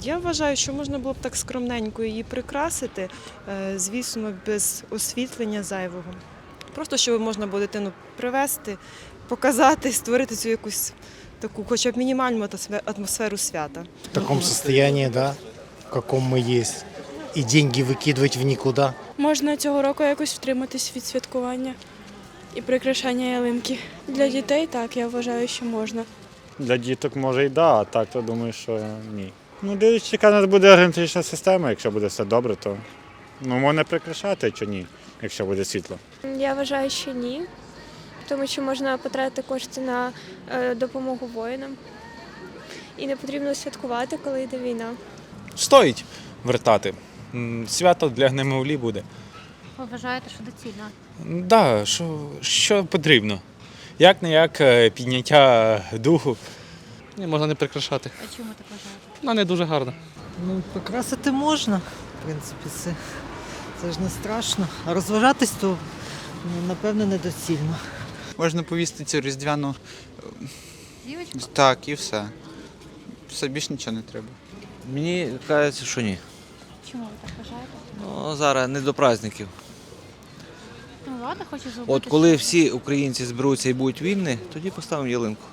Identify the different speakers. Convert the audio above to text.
Speaker 1: Я вважаю, що можна було б так скромненько її прикрасити, е, звісно, без освітлення зайвого. Просто щоб можна було дитину привезти, показати, створити цю якусь таку, хоча б мінімальну атмосфе- атмосферу свята.
Speaker 2: в таком состоянии, да, в каком мы есть. И деньги выкидывать в никуда.
Speaker 3: Можна цього року якось втриматись від святкування і прикрашання ялинки. Для дітей так, я вважаю, що можна.
Speaker 4: Для діток може і да, а так то думаю, що ні. Ну, дивлячись, яка у нас буде геометрична система, якщо буде все добре, то ну, можна прикрашати чи ні, якщо буде світло.
Speaker 5: Я вважаю, що ні, тому що можна потратити кошти на е, допомогу воїнам. І не потрібно святкувати, коли йде війна.
Speaker 6: Стоїть вертати. Свято для немовлі буде.
Speaker 7: Ви вважаєте, що доцільно?
Speaker 6: М, Да, що, що потрібно. Як не як е, підняття духу.
Speaker 8: Ні, можна не прикрашати.
Speaker 7: А чому так вважаєте?
Speaker 8: Вона не дуже гарна.
Speaker 9: Ну, покрасити можна, в принципі, це, це ж не страшно. А розважатись то, ну, напевно, недоцільно.
Speaker 10: Можна повісти цю різдвяну.
Speaker 7: Зірочку?
Speaker 10: Так, і все. Все більше нічого не треба.
Speaker 11: Мені кажеться, що ні.
Speaker 7: Чому ви так вважаєте?
Speaker 11: Ну, зараз не до праздників.
Speaker 7: Ну, влада хоче зробити.
Speaker 11: От коли
Speaker 7: щось.
Speaker 11: всі українці зберуться і будуть вільні, тоді поставимо ялинку.